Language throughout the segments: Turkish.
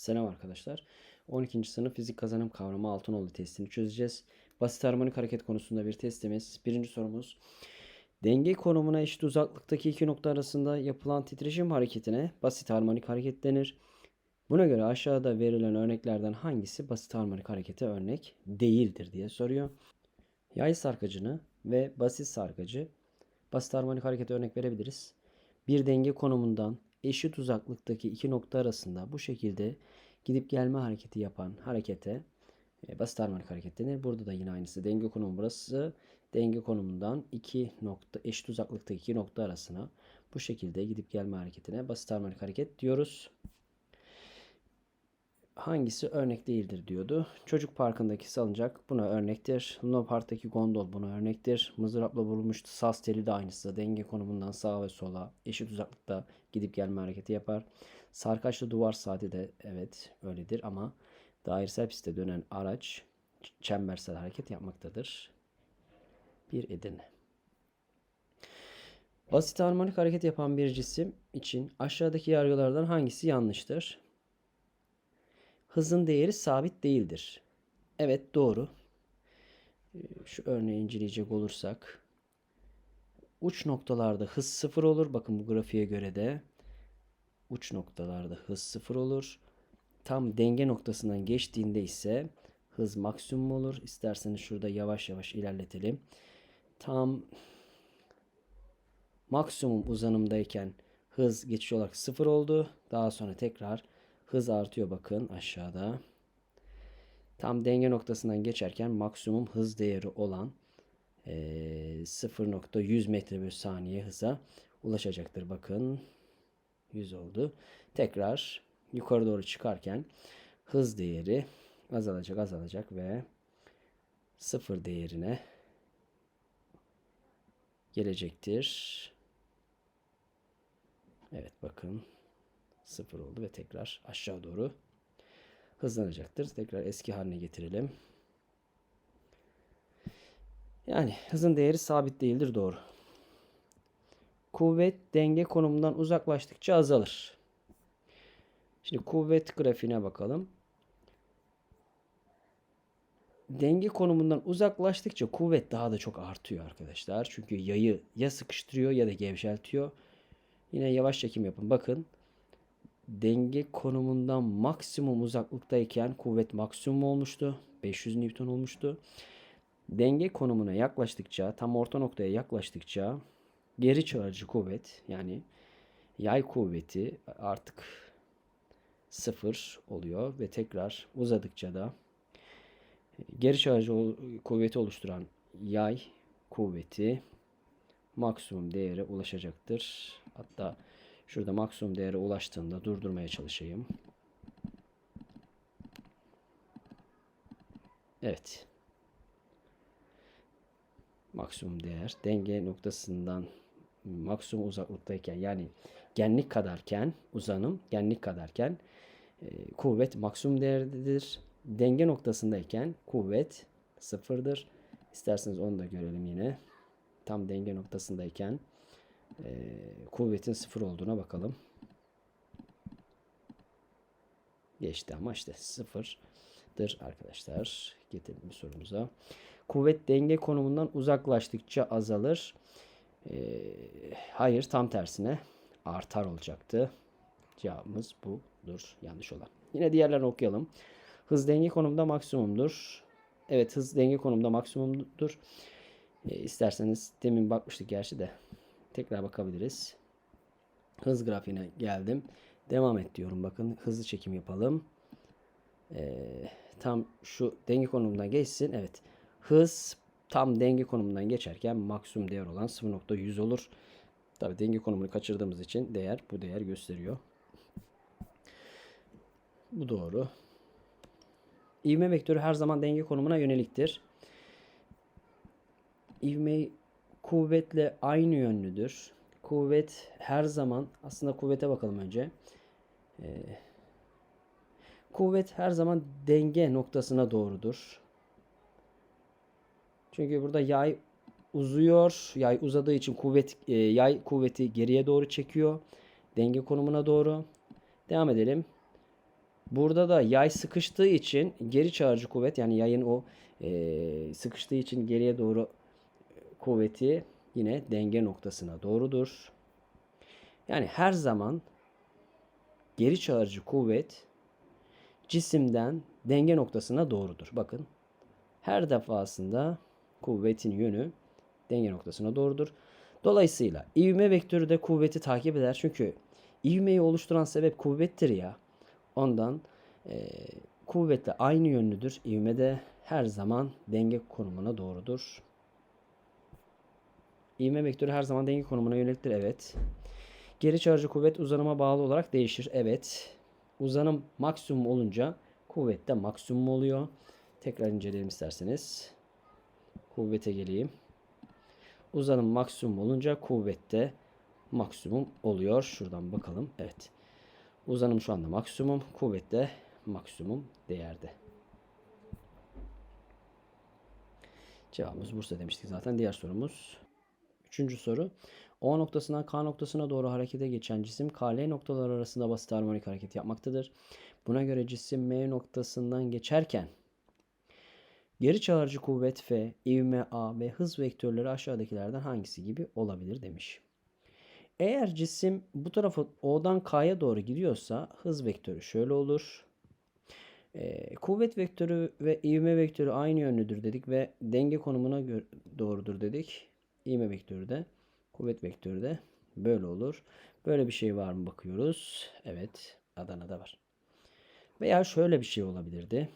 Selam arkadaşlar. 12. sınıf fizik kazanım kavramı Altınoğlu testini çözeceğiz. Basit harmonik hareket konusunda bir testimiz. Birinci sorumuz. Denge konumuna eşit uzaklıktaki iki nokta arasında yapılan titreşim hareketine basit harmonik hareket denir. Buna göre aşağıda verilen örneklerden hangisi basit harmonik harekete örnek değildir diye soruyor. Yay sarkacını ve basit sarkacı basit harmonik harekete örnek verebiliriz. Bir denge konumundan eşit uzaklıktaki iki nokta arasında bu şekilde gidip gelme hareketi yapan harekete e, basit harmonik hareket denir. Burada da yine aynısı. Denge konumu burası. Denge konumundan iki nokta eşit uzaklıktaki iki nokta arasına bu şekilde gidip gelme hareketine basit harmonik hareket diyoruz. Hangisi örnek değildir diyordu. Çocuk parkındaki salıncak buna örnektir. Luna Park'taki gondol buna örnektir. Mızrapla vurulmuş saz teli de aynısı. Denge konumundan sağa ve sola eşit uzaklıkta gidip gelme hareketi yapar. Sarkaçlı duvar saati de evet öyledir ama dairesel pistte dönen araç çembersel hareket yapmaktadır. Bir Edirne. Basit harmonik hareket yapan bir cisim için aşağıdaki yargılardan hangisi yanlıştır? Hızın değeri sabit değildir. Evet doğru. Şu örneği inceleyecek olursak uç noktalarda hız sıfır olur. Bakın bu grafiğe göre de uç noktalarda hız sıfır olur. Tam denge noktasından geçtiğinde ise hız maksimum olur. İsterseniz şurada yavaş yavaş ilerletelim. Tam maksimum uzanımdayken hız geçiş olarak sıfır oldu. Daha sonra tekrar hız artıyor bakın aşağıda. Tam denge noktasından geçerken maksimum hız değeri olan e, 0.100 metre bölü saniye hıza ulaşacaktır. Bakın 100 oldu. Tekrar yukarı doğru çıkarken hız değeri azalacak azalacak ve sıfır değerine gelecektir. Evet bakın sıfır oldu ve tekrar aşağı doğru hızlanacaktır. Tekrar eski haline getirelim. Yani hızın değeri sabit değildir doğru. Kuvvet denge konumundan uzaklaştıkça azalır. Şimdi kuvvet grafiğine bakalım. Denge konumundan uzaklaştıkça kuvvet daha da çok artıyor arkadaşlar. Çünkü yayı ya sıkıştırıyor ya da gevşeltiyor. Yine yavaş çekim yapın. Bakın denge konumundan maksimum uzaklıktayken kuvvet maksimum olmuştu. 500 Newton olmuştu. Denge konumuna yaklaştıkça, tam orta noktaya yaklaştıkça geri çağırıcı kuvvet yani yay kuvveti artık sıfır oluyor ve tekrar uzadıkça da geri çağırıcı kuvveti oluşturan yay kuvveti maksimum değere ulaşacaktır. Hatta şurada maksimum değere ulaştığında durdurmaya çalışayım. Evet. Maksimum değer denge noktasından maksimum uzaklıktayken yani genlik kadarken uzanım genlik kadarken e, kuvvet maksimum değerdedir. Denge noktasındayken kuvvet sıfırdır. İsterseniz onu da görelim yine. Tam denge noktasındayken e, kuvvetin sıfır olduğuna bakalım. Geçti ama işte sıfırdır arkadaşlar. Getirelim sorumuza. Kuvvet denge konumundan uzaklaştıkça azalır. E, hayır tam tersine artar olacaktı. Cevabımız budur. Yanlış olan. Yine diğerlerini okuyalım. Hız denge konumda maksimumdur. Evet hız denge konumda maksimumdur. E, isterseniz demin bakmıştık gerçi de. Tekrar bakabiliriz. Hız grafiğine geldim. Devam et diyorum. Bakın hızlı çekim yapalım. E, tam şu denge konumundan geçsin. Evet. Hız tam denge konumundan geçerken maksimum değer olan 0.100 olur. Tabi denge konumunu kaçırdığımız için değer bu değer gösteriyor. Bu doğru. İvme vektörü her zaman denge konumuna yöneliktir. İvme kuvvetle aynı yönlüdür. Kuvvet her zaman aslında kuvvete bakalım önce. Ee, kuvvet her zaman denge noktasına doğrudur. Çünkü burada yay uzuyor. Yay uzadığı için kuvvet e, yay kuvveti geriye doğru çekiyor. Denge konumuna doğru. Devam edelim. Burada da yay sıkıştığı için geri çağırıcı kuvvet yani yayın o e, sıkıştığı için geriye doğru kuvveti yine denge noktasına doğrudur. Yani her zaman geri çağırıcı kuvvet cisimden denge noktasına doğrudur. Bakın her defasında kuvvetin yönü denge noktasına doğrudur. Dolayısıyla ivme vektörü de kuvveti takip eder. Çünkü ivmeyi oluşturan sebep kuvvettir ya. Ondan e, kuvvetle aynı yönlüdür. İvme de her zaman denge konumuna doğrudur. İvme vektörü her zaman denge konumuna yöneliktir. Evet. Geri çağırıcı kuvvet uzanıma bağlı olarak değişir. Evet. Uzanım maksimum olunca kuvvet de maksimum oluyor. Tekrar inceleyelim isterseniz. Kuvvete geleyim. Uzanım maksimum olunca kuvvet de maksimum oluyor. Şuradan bakalım. Evet. Uzanım şu anda maksimum. Kuvvet de maksimum değerde. Cevabımız Bursa demiştik zaten. Diğer sorumuz. Üçüncü soru. O noktasından K noktasına doğru harekete geçen cisim KL noktalar arasında basit harmonik hareket yapmaktadır. Buna göre cisim M noktasından geçerken geri çağırıcı kuvvet F, ivme A ve hız vektörleri aşağıdakilerden hangisi gibi olabilir demiş. Eğer cisim bu tarafa O'dan K'ya doğru gidiyorsa hız vektörü şöyle olur. Ee, kuvvet vektörü ve ivme vektörü aynı yönlüdür dedik ve denge konumuna doğrudur dedik. İvme vektörü de kuvvet vektörü de böyle olur. Böyle bir şey var mı bakıyoruz. Evet Adana'da var. Veya şöyle bir şey olabilirdi.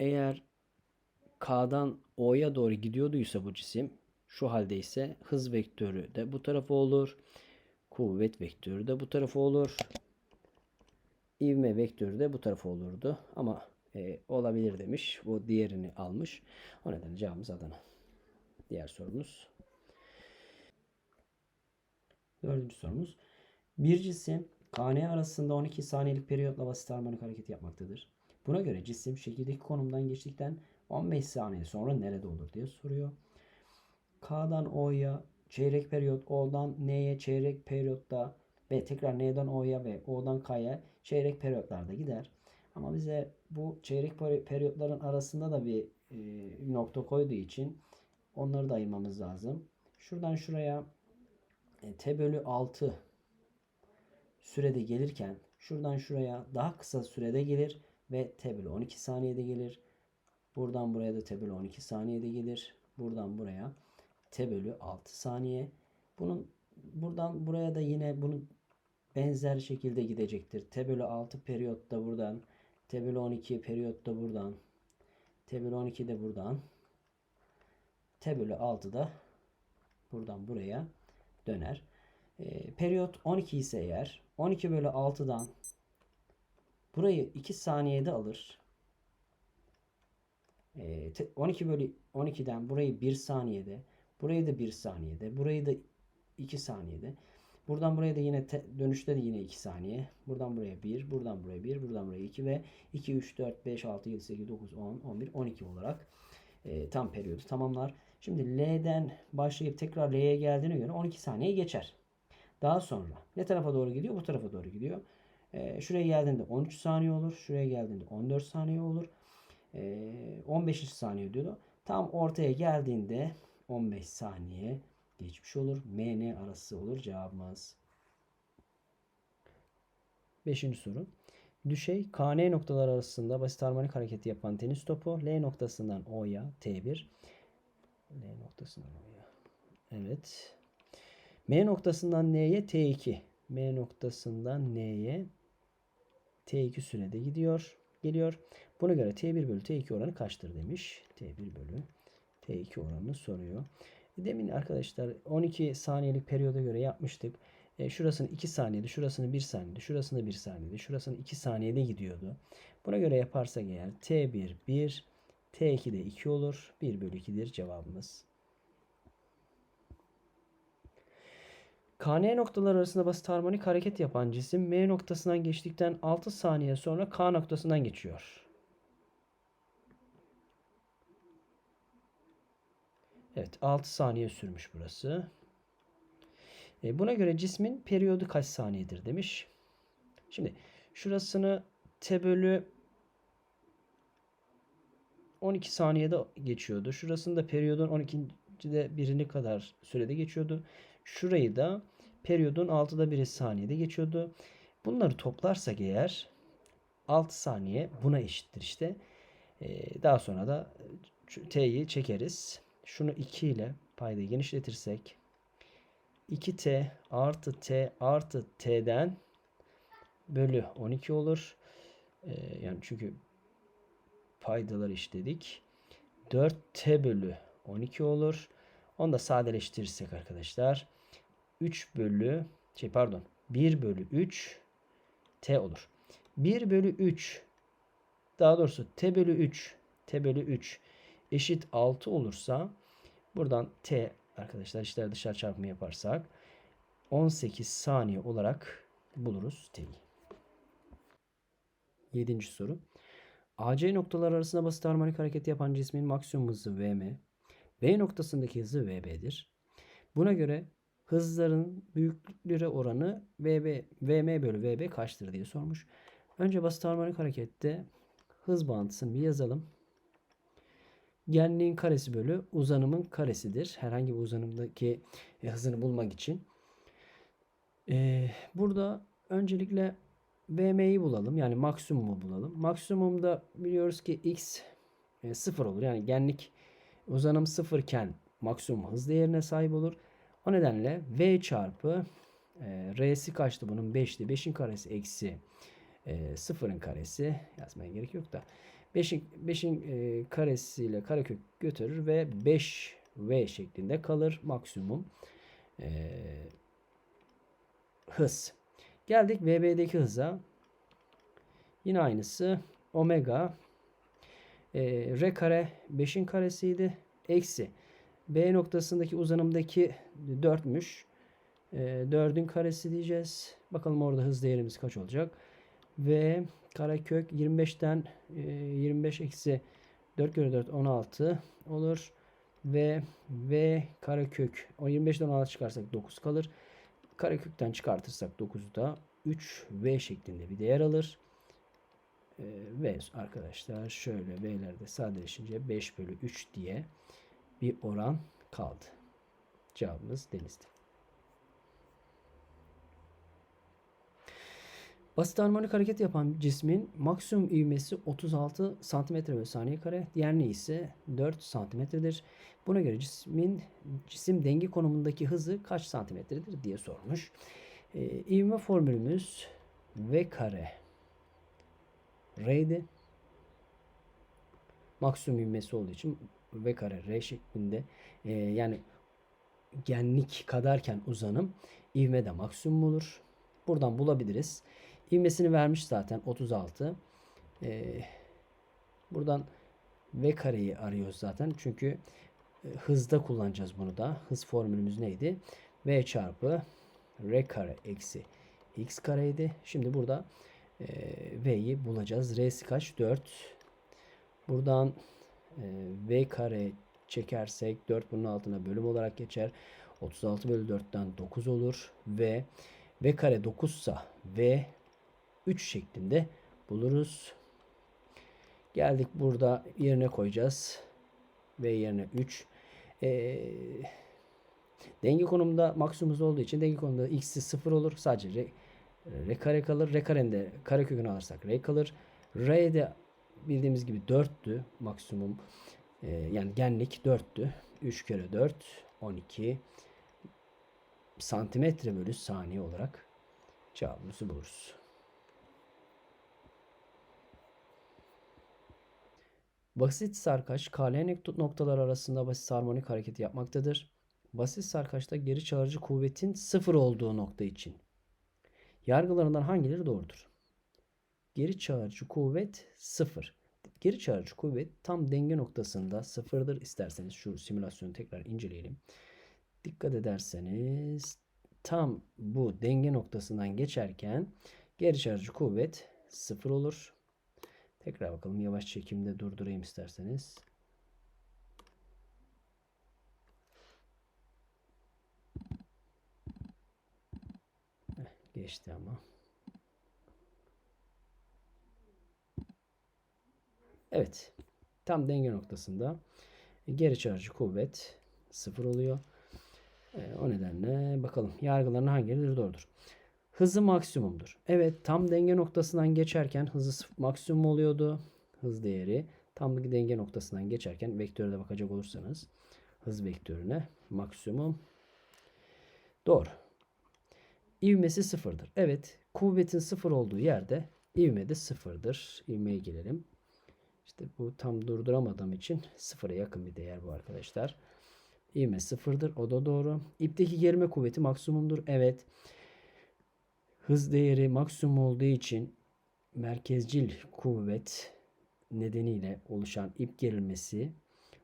Eğer K'dan O'ya doğru gidiyorduysa bu cisim şu halde ise hız vektörü de bu tarafa olur. Kuvvet vektörü de bu tarafa olur. İvme vektörü de bu tarafa olurdu. Ama e, olabilir demiş. Bu diğerini almış. O nedenle cevabımız Adana. Diğer sorumuz. Dördüncü sorumuz. Bir cisim KN arasında 12 saniyelik periyotla basit harmonik hareket yapmaktadır. Buna göre cisim şekildeki konumdan geçtikten 15 saniye sonra nerede olur diye soruyor. K'dan O'ya çeyrek periyot, O'dan N'ye çeyrek periyotta ve tekrar N'den O'ya ve O'dan K'ya çeyrek periyotlarda gider. Ama bize bu çeyrek periyotların arasında da bir e, nokta koyduğu için onları da ayırmamız lazım. Şuradan şuraya e, T bölü 6 sürede gelirken şuradan şuraya daha kısa sürede gelir ve T bölü 12 saniyede gelir. Buradan buraya da T bölü 12 saniyede gelir. Buradan buraya T bölü 6 saniye. Bunun buradan buraya da yine bunun benzer şekilde gidecektir. T bölü 6 periyotta buradan. T bölü 12 periyotta buradan. T bölü 12 de buradan. T bölü 6 da buradan buraya döner. E, periyot 12 ise eğer 12 bölü 6'dan burayı 2 saniyede alır. E, 12 bölü 12'den burayı 1 saniyede burayı da 1 saniyede burayı da 2 saniyede Buradan buraya da yine dönüşte de yine 2 saniye. Buradan buraya 1, buradan buraya 1, buradan buraya 2 ve 2, 3, 4, 5, 6, 7, 8, 9, 10, 11, 12 olarak e, tam periyodu tamamlar. Şimdi L'den başlayıp tekrar L'ye geldiğine göre 12 saniye geçer. Daha sonra ne tarafa doğru gidiyor? Bu tarafa doğru gidiyor. E, şuraya geldiğinde 13 saniye olur. Şuraya geldiğinde 14 saniye olur. E, 15. saniye diyordu. Tam ortaya geldiğinde 15 saniye geçmiş olur. M N arası olur cevabımız. Beşinci soru. Düşey KN noktalar arasında basit harmonik hareketi yapan tenis topu L noktasından O'ya T1 L noktasından O'ya Evet. M noktasından N'ye T2 M noktasından N'ye T2 sürede gidiyor. Geliyor. Buna göre T1 bölü T2 oranı kaçtır demiş. T1 bölü T2 oranını soruyor. Demin arkadaşlar 12 saniyelik periyoda göre yapmıştık. E, şurasını 2 saniyede, şurasını 1 saniyede, şurasını 1 saniyede, şurasını 2 saniyede gidiyordu. Buna göre yaparsak eğer T1 1, T2 de 2 olur. 1 bölü 2'dir cevabımız. KN noktalar arasında basit harmonik hareket yapan cisim M noktasından geçtikten 6 saniye sonra K noktasından geçiyor. Evet 6 saniye sürmüş burası. E, buna göre cismin periyodu kaç saniyedir demiş. Şimdi şurasını t bölü 12 saniyede geçiyordu. Şurasında periyodun 12'de birini kadar sürede geçiyordu. Şurayı da periyodun 6'da biri saniyede geçiyordu. Bunları toplarsak eğer 6 saniye buna eşittir işte. Ee, daha sonra da t'yi çekeriz. Şunu 2 ile paydayı genişletirsek 2t artı t artı t'den bölü 12 olur. Ee, yani çünkü paydalar işledik. 4t bölü 12 olur. Onu da sadeleştirirsek arkadaşlar 3 bölü şey pardon 1 bölü 3 t olur. 1 bölü 3 daha doğrusu t bölü 3 t bölü 3 eşit 6 olursa buradan t arkadaşlar işler dışarı çarpımı yaparsak 18 saniye olarak buluruz t'yi. 7. soru. AC noktalar arasında basit harmonik hareket yapan cismin maksimum hızı Vm, V noktasındaki hızı Vb'dir. Buna göre hızların büyüklükleri oranı Vb, Vm bölü Vb kaçtır diye sormuş. Önce basit harmonik harekette hız bağıntısını bir yazalım. Genliğin karesi bölü uzanımın karesidir. Herhangi bir uzanımdaki hızını bulmak için. Ee, burada öncelikle VM'yi bulalım. Yani maksimumu bulalım. Maksimumda biliyoruz ki x e, 0 olur. Yani genlik uzanım 0 iken maksimum hız değerine sahip olur. O nedenle V çarpı e, R'si kaçtı bunun? 5'ti. 5'in karesi eksi e, 0'ın karesi yazmaya gerek yok da 5'in 5'in e, karesiyle karekök götürür ve 5 V şeklinde kalır maksimum e, hız. Geldik VB'deki hıza. Yine aynısı omega e, r kare 5'in karesiydi. Eksi B noktasındaki uzanımdaki 4'müş. E, 4'ün karesi diyeceğiz. Bakalım orada hız değerimiz kaç olacak. Ve karekök 25'ten e, 25 eksi 4 kere 4 16 olur. Ve V karekök 25'ten 16 çıkarsak 9 kalır. Karekökten çıkartırsak 9'da 3V şeklinde bir değer alır. Ee, ve arkadaşlar şöyle V'lerde sadeleşince 5 bölü 3 diye bir oran kaldı. Cevabımız denizdi. Basit harmonik hareket yapan cismin maksimum ivmesi 36 cm bölü saniye kare. Diğerliği ise 4 santimetredir. Buna göre cismin cisim denge konumundaki hızı kaç santimetredir diye sormuş. Ee, ivme formülümüz v kare r'ydi. Maksimum ivmesi olduğu için v kare r şeklinde e, yani genlik kadarken uzanım ivme de maksimum olur. Buradan bulabiliriz. İvmesini vermiş zaten 36. Ee, buradan v kareyi arıyoruz zaten. Çünkü e, hızda kullanacağız bunu da. Hız formülümüz neydi? v çarpı r kare eksi x kareydi. Şimdi burada e, v'yi bulacağız. r'si kaç? 4. Buradan e, v kare çekersek 4 bunun altına bölüm olarak geçer. 36 bölü 4'ten 9 olur. Ve v kare 9 sa v 3 şeklinde buluruz. Geldik burada yerine koyacağız. V yerine 3. Ee, denge konumunda maksimumuz olduğu için denge konumunda x'i 0 olur. Sadece r, r kare kalır. R karenin kare kökünü alırsak r kalır. R de bildiğimiz gibi 4'tü maksimum. Ee, yani genlik 4'tü. 3 kere 4 12 santimetre bölü saniye olarak cevabımızı buluruz. Basit sarkaç KL noktalar arasında basit harmonik hareketi yapmaktadır. Basit sarkaçta geri çağırıcı kuvvetin sıfır olduğu nokta için. Yargılarından hangileri doğrudur? Geri çağırıcı kuvvet sıfır. Geri çağırıcı kuvvet tam denge noktasında sıfırdır. İsterseniz şu simülasyonu tekrar inceleyelim. Dikkat ederseniz tam bu denge noktasından geçerken geri çağırıcı kuvvet sıfır olur. Tekrar bakalım yavaş çekimde durdurayım isterseniz. Heh, geçti ama. Evet. Tam denge noktasında geri çarjı kuvvet sıfır oluyor. E, o nedenle bakalım yargılarına hangileri doğrudur. Hızı maksimumdur. Evet tam denge noktasından geçerken hızı maksimum oluyordu. Hız değeri tam denge noktasından geçerken vektöre de bakacak olursanız hız vektörüne maksimum doğru. İvmesi sıfırdır. Evet kuvvetin sıfır olduğu yerde ivme de sıfırdır. İvmeye gelelim. İşte bu tam durduramadığım için sıfıra yakın bir değer bu arkadaşlar. İvme sıfırdır. O da doğru. İpteki gerilme kuvveti maksimumdur. Evet. Hız değeri maksimum olduğu için merkezcil kuvvet nedeniyle oluşan ip gerilmesi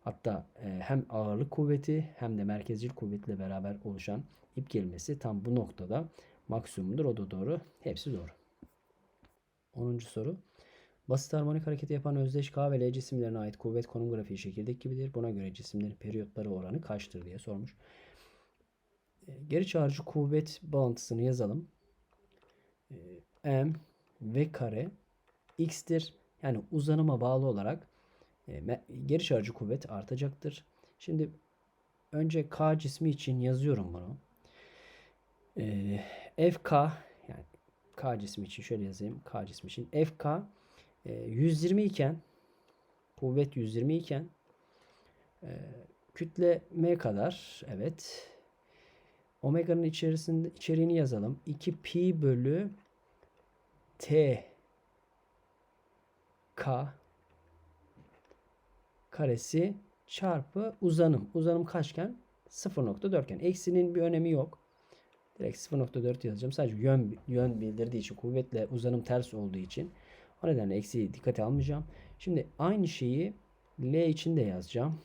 hatta e, hem ağırlık kuvveti hem de merkezcil kuvvetle beraber oluşan ip gerilmesi tam bu noktada maksimumdur. O da doğru. Hepsi doğru. 10. soru. Basit harmonik hareketi yapan özdeş K ve L cisimlerine ait kuvvet konum grafiği şekildeki gibidir. Buna göre cisimlerin periyotları oranı kaçtır diye sormuş. E, Geri çağrıcı kuvvet bağıntısını yazalım. E, M v kare x'tir. Yani uzanıma bağlı olarak e, geri çağrıcı kuvvet artacaktır. Şimdi önce K cismi için yazıyorum bunu. E, FK yani K cismi için şöyle yazayım. K cismi için FK e, 120 iken kuvvet 120 iken kütle M kadar evet omega'nın içerisinde içeriğini yazalım. 2 pi bölü t k karesi çarpı uzanım. Uzanım kaçken? 0.4 iken. Eksinin bir önemi yok. Direkt 0.4 yazacağım. Sadece yön, yön bildirdiği için kuvvetle uzanım ters olduğu için o nedenle eksiği dikkate almayacağım. Şimdi aynı şeyi L için de yazacağım.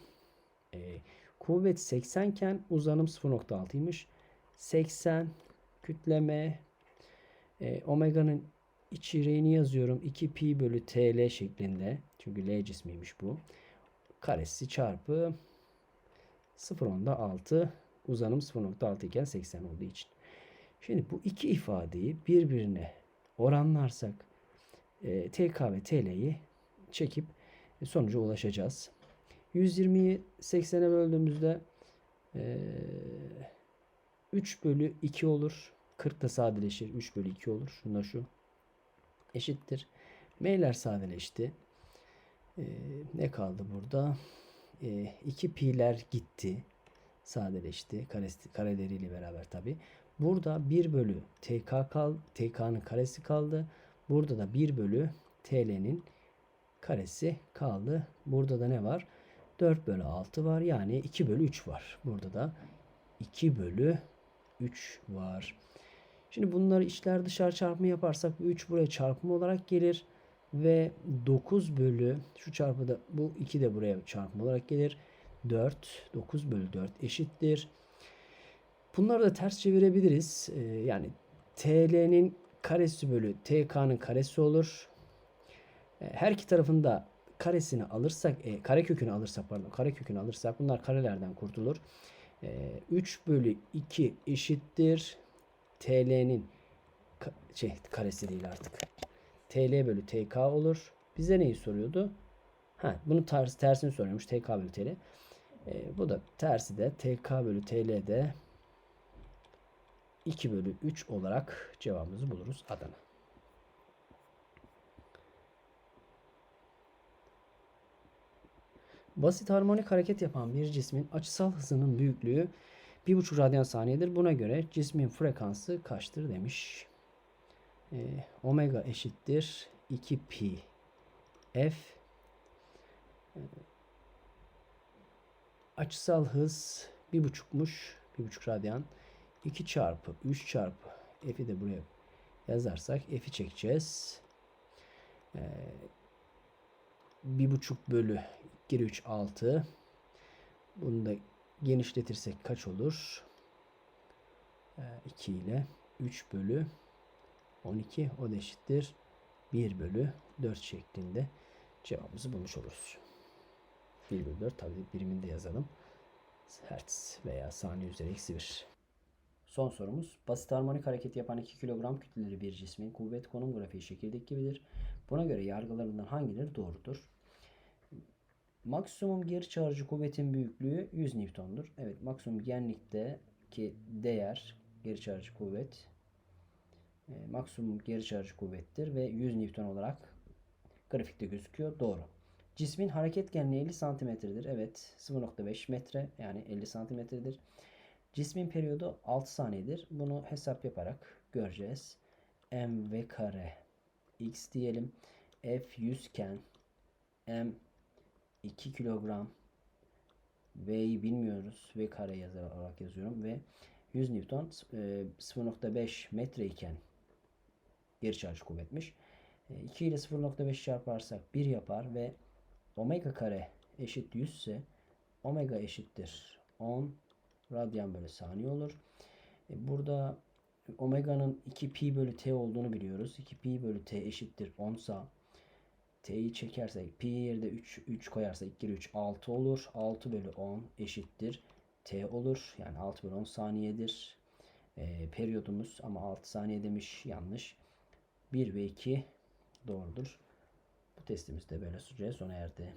Ee, kuvvet 80 iken uzanım 0.6'ymış. 80 kütleme e, omega'nın içeriğini yazıyorum. 2 pi bölü tl şeklinde. Çünkü L cismiymiş bu. Karesi çarpı 0.6 6 uzanım 0.6 iken 80 olduğu için. Şimdi bu iki ifadeyi birbirine oranlarsak e, TK ve TL'yi çekip sonuca ulaşacağız. 120'yi 80'e böldüğümüzde e, 3 bölü 2 olur. 40 da sadeleşir. 3 bölü 2 olur. Şunda şu. Eşittir. M'ler sadeleşti. E, ne kaldı burada? E, 2 pi'ler gitti. Sadeleşti. Kareleriyle beraber tabi. Burada 1 bölü TK kal, TK'nın karesi kaldı. Burada da 1 bölü TL'nin karesi kaldı. Burada da ne var? 4 bölü 6 var. Yani 2 bölü 3 var. Burada da 2 bölü 3 var. Şimdi bunları içler dışarı çarpımı yaparsak bu 3 buraya çarpım olarak gelir. Ve 9 bölü şu çarpıda bu 2 de buraya çarpım olarak gelir. 4 9 bölü 4 eşittir. Bunları da ters çevirebiliriz. Ee, yani TL'nin karesi bölü TK'nın karesi olur. Ee, her iki tarafında karesini alırsak, e, kare kökünü alırsak pardon, kare kökünü alırsak bunlar karelerden kurtulur. E, 3 bölü 2 eşittir. TL'nin şey karesi değil artık. TL bölü TK olur. Bize neyi soruyordu? Ha, bunu ters, tersini soruyormuş. TK bölü TL. E, bu da tersi de TK bölü TL'de 2 bölü 3 olarak cevabımızı buluruz Adana. Basit harmonik hareket yapan bir cismin açısal hızının büyüklüğü 1,5 radyan saniyedir. Buna göre cismin frekansı kaçtır demiş. Ee, omega eşittir 2 pi f Ee, açısal hız 1,5'muş. 1,5 radyan. 2 çarpı 3 çarpı f'i de buraya yazarsak f'i çekeceğiz. Ee, 1,5 bölü geri 3 6. Bunu da genişletirsek kaç olur? Ee, 2 ile 3 bölü 12 o da eşittir 1 bölü 4 şeklinde cevabımızı bulmuş oluruz. 1 bölü 4 tabi birimini de yazalım. Hertz veya saniye üzeri eksi 1. Son sorumuz. Basit harmonik hareket yapan 2 kilogram kütleleri bir cismin kuvvet konum grafiği şekildeki gibidir. Buna göre yargılarından hangileri doğrudur? Maksimum geri çağırıcı kuvvetin büyüklüğü 100 Newton'dur. Evet maksimum genlikteki değer geri çağırıcı kuvvet e, maksimum geri çağırıcı kuvvettir ve 100 Newton olarak grafikte gözüküyor. Doğru. Cismin hareket genliği 50 santimetredir. Evet 0.5 metre yani 50 santimetredir. Cismin periyodu 6 saniyedir. Bunu hesap yaparak göreceğiz. mv kare x diyelim. F 100 iken m 2 kilogram V'yi bilmiyoruz. V kare yazarak yazıyorum ve 100 Newton e, 0.5 metre iken geri çarj kuvvetmiş. E, 2 ile 0.5 çarparsak 1 yapar ve omega kare eşit 100 ise omega eşittir 10 radyan bölü saniye olur. E, burada omega'nın 2 pi bölü t olduğunu biliyoruz. 2 pi bölü t eşittir 10 sa t'yi çekersek pi yerde 3, 3 koyarsak 2 kere 3 6 olur. 6 bölü 10 eşittir t olur. Yani 6 bölü 10 saniyedir. E, periyodumuz ama 6 saniye demiş yanlış. 1 ve 2 doğrudur. Bu testimiz de böyle sürece sona erdi.